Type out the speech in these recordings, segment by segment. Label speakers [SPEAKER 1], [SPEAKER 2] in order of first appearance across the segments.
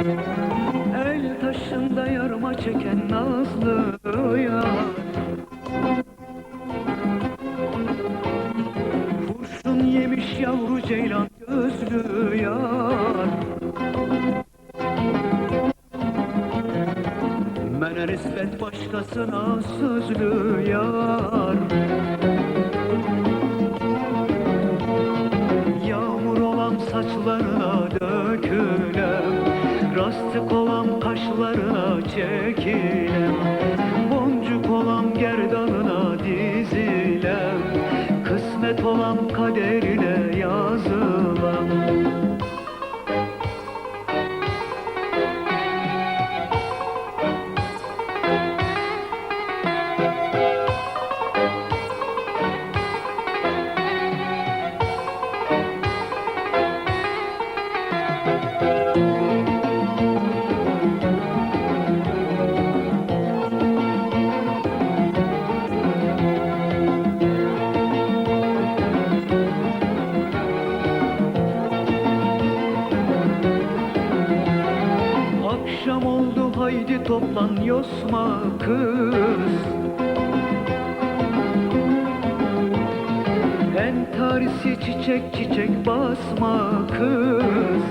[SPEAKER 1] El taşında yarma çeken nazlı yar Kurşun yemiş yavru ceylan gözlü yar. Mene nispet başkasına sözlü yar Rastık olan kaşlarına çekilem Boncuk olan gerdanına dizilem Kısmet olan kaderine yazılam toplan yosma kız Entarisi çiçek çiçek basma kız.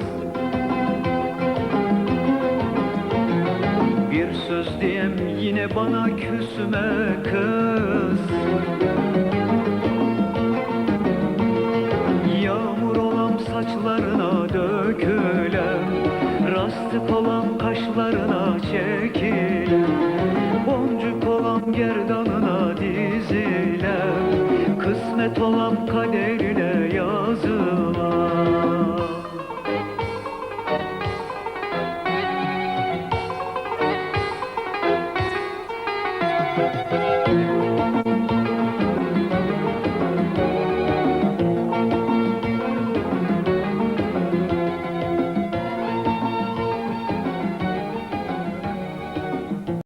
[SPEAKER 1] Bir söz diyem yine bana küsme kız Rastık olan kaşlarına çekilem Boncuk olan gerdanına dizilem Kısmet olan kaderine yazılam